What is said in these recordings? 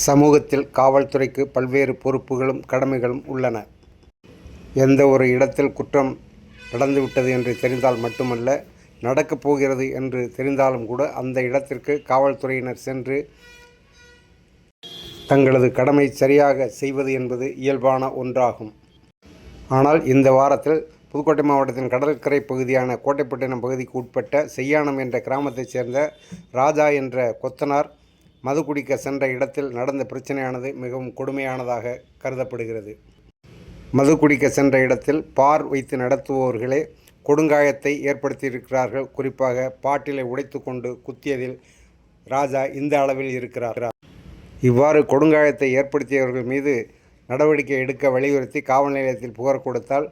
சமூகத்தில் காவல்துறைக்கு பல்வேறு பொறுப்புகளும் கடமைகளும் உள்ளன. எந்த ஒரு இடத்தில் குற்றம் நடந்துவிட்டது என்று தெரிந்தால் மட்டுமல்ல நடக்கப் போகிறது என்று தெரிந்தாலும் கூட அந்த இடத்திற்கு காவல்துறையினர் சென்று தங்களது கடமை சரியாக செய்வது என்பது இயல்பான ஒன்றாகும். ஆனால் இந்த வாரத்தில் புதுக்கோட்டை மாவட்டத்தின் கடற்கரை பகுதியான கோட்டைப்பட்டினம் பகுதிக்கு உட்பட்ட செய்யானம் என்ற கிராமத்தைச் சேர்ந்த ராஜா என்ற கொத்தனார் மது குடிக்க சென்ற இடத்தில் நடந்த பிரச்சனையானது மிகவும் கொடுமையானதாக கருதப்படுகிறது. மது குடிக்க சென்ற இடத்தில் பார் வைத்து நடத்துபவர்களே கொடுங்காயத்தை ஏற்படுத்தியிருக்கிறார்கள். குறிப்பாக பாட்டிலை உடைத்து கொண்டு குத்தியதில் ராஜா இந்த அளவில் இருக்கிறார். இவ்வாறு கொடுங்காயத்தை ஏற்படுத்தியவர்கள் மீது நடவடிக்கை எடுக்க வலியுறுத்தி காவல் நிலையத்தில் புகார் கொடுத்தால்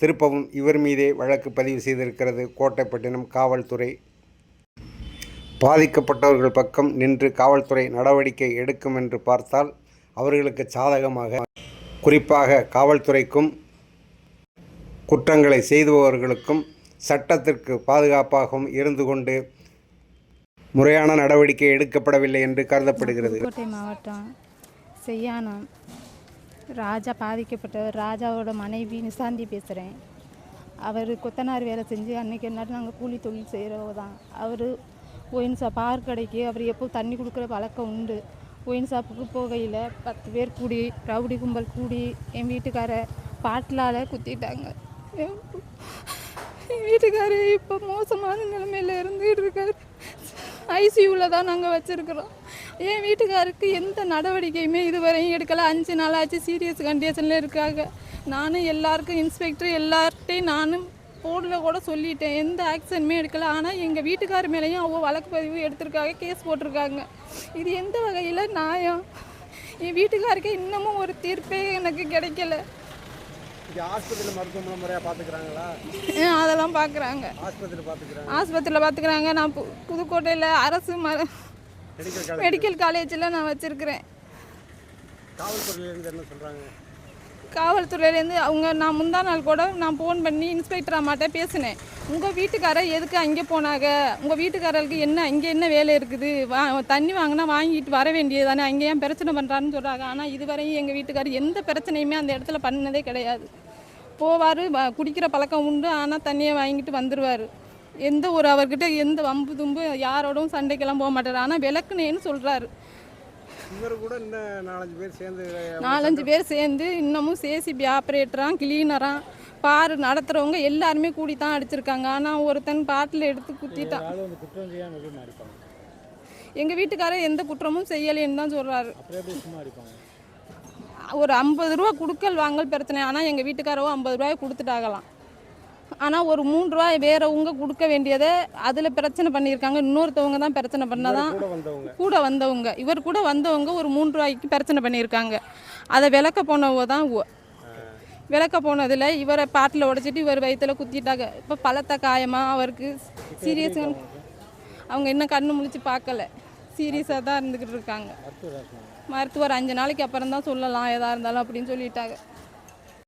திருப்பவும் இவர் மீதே வழக்கு பதிவு செய்திருக்கிறது. கோட்டைப்பட்டினம் காவல்துறை பாதிக்கப்பட்டவர்கள் பக்கம் நின்று காவல்துறை நடவடிக்கை எடுக்கும் என்று பார்த்தால் அவர்களுக்கு சாதகமாக குறிப்பாக காவல்துறைக்கும் குற்றங்களை செய்துபவர்களுக்கும் சட்டத்திற்கு பாதுகாப்பாகவும் இருந்து கொண்டு முறையான நடவடிக்கை எடுக்கப்படவில்லை என்று கருதப்படுகிறது. கோட்டை மாவட்டம் செய்யானம் ராஜா பாதிக்கப்பட்டவர் ராஜாவோட மனைவி நிசாந்தி பேசுகிறேன் அவர் கொத்தனார் வேலை செஞ்சு அன்றைக்கி என்ன நாங்கள் கூலி தொழில் செய்கிறவங்க தான் அவர் ஒயின் ஷாப் பார் கடைக்கு அவர் எப்போ தண்ணி கொடுக்குற பழக்கம் உண்டு. ஒயின் ஷாப்புக்கு போகையில் பத்து பேர் கூடி ரவுடி கும்பல் கூடி என் வீட்டுக்கார பாட்டிலால் குத்திட்டாங்க. என் வீட்டுக்காரர் இப்போ மோசமான நிலைமையில் இருந்துகிட்டு இருக்காரு. ஐசியூவில் தான் நாங்கள் வச்சுருக்குறோம். என் வீட்டுக்காருக்கு எந்த நடவடிக்கையுமே இதுவரையும் எடுக்கலை. அஞ்சு நாளாச்சு சீரியஸ் கண்டிஷனில் இருக்காங்க. நானும் எல்லாருக்கும் இன்ஸ்பெக்டர் எல்லார்ட்டையும் நானும் போர்டில் கூட சொல்லிட்டேன். எந்த ஆக்ஷனுமே எடுக்கலை. ஆனால் எங்கள் வீட்டுக்கார் மேலேயும் அவ வழக்கு பதிவு எடுத்திருக்காங்க கேஸ் போட்டிருக்காங்க. இது எந்த வகையில் நியாயம்? என் வீட்டுக்காருக்கு இன்னமும் ஒரு தீர்ப்பே எனக்கு கிடைக்கல. ஆஸ்பத்திரியில் மருத்துவமனை முறையாக பார்த்துக்கிறாங்களா அதெல்லாம் பார்க்குறாங்க ஆஸ்பத்திரியில் பார்த்துக்கிறாங்க ஆஸ்பத்திரியில் பார்த்துக்கிறாங்க நான் பு புதுக்கோட்டையில் அரசு மெடிக்கல் காலேஜில் நான் வச்சுருக்கிறேன். காவல்துறையிலேருந்து என்ன சொல்கிறாங்க காவல்துறையிலேருந்து அவங்க நான் முந்தா நாள் கூட நான் ஃபோன் பண்ணி இன்ஸ்பெக்டர் அம்மாட்ட பேசினேன். உங்கள் வீட்டுக்காரர் எதுக்கு அங்கே போனாங்க? உங்கள் வீட்டுக்காரருக்கு என்ன இங்கே என்ன வேலை இருக்குது? வா தண்ணி வாங்கினா வாங்கிட்டு வர வேண்டியது தானே அங்கே ஏன் பிரச்சனை பண்ணுறான்னு சொல்கிறாங்க ஆனால் இதுவரையும் எங்கள் வீட்டுக்காரர் எந்த பிரச்சனையுமே அந்த இடத்துல பண்ணதே கிடையாது. போவார் குடிக்கிற பழக்கம் உண்டு. ஆனால் தண்ணியை வாங்கிட்டு வந்துடுவார் எந்த ஒரு அவர்கிட்ட எந்த வம்பு தும்பு யாரோடும் சண்டைக்கெல்லாம் போக மாட்டார். ஆனால் விளக்குனேன்னு சொல்கிறாரு இவர் கூட இன்னும் நாலஞ்சு பேர் சேர்ந்து நாலஞ்சு பேர் சேர்ந்து இன்னமும் சேசிபி ஆப்ரேட்டராக கிளீனராக பார் நடத்துகிறவங்க எல்லாருமே கூடி தான் அடிச்சிருக்காங்க. ஆனால் ஒருத்தன் பாட்டில் எடுத்து குத்திட்டான். எங்கள் வீட்டுக்காரர் எந்த குற்றமும் செய்யலைன்னு தான் சொல்கிறாரு ஒரு ஐம்பது ரூபா குடுக்கல் வாங்கல் பிரச்சனை ஆனால் எங்கள் வீட்டுக்காரவோ ஐம்பது ரூபாய் கொடுத்துட்டாகலாம் ஆனால் ஒரு மூணு ரூபாய் வேறவங்க கொடுக்க வேண்டியதை அதில் பிரச்சனை பண்ணியிருக்காங்க. இன்னொருத்தவங்க தான் பிரச்சனை பண்ணதான் கூட வந்தவங்க. கூட வந்தவங்க. இவர் கூட வந்தவங்க ஒரு மூணு ரூபாய்க்கு பிரச்சனை பண்ணியிருக்காங்க. அதை விளக்க போனவங்க தான் விளக்க போனதில் இவரை பாட்டில் உடைச்சிட்டு இவர் வயித்துல குத்திட்டாங்க. இப்போ பலத்த காயமாக அவருக்கு சீரியஸ் அவங்க இன்னும் கண்ணு முழிச்சு பார்க்கல. சீரியஸாக தான் இருந்துக்கிட்டு இருக்காங்க. மருத்துவர் அஞ்சு நாளைக்கு அப்புறம் தான் சொல்லலாம் எதாக இருந்தாலும் அப்படின்னு சொல்லிட்டாங்க.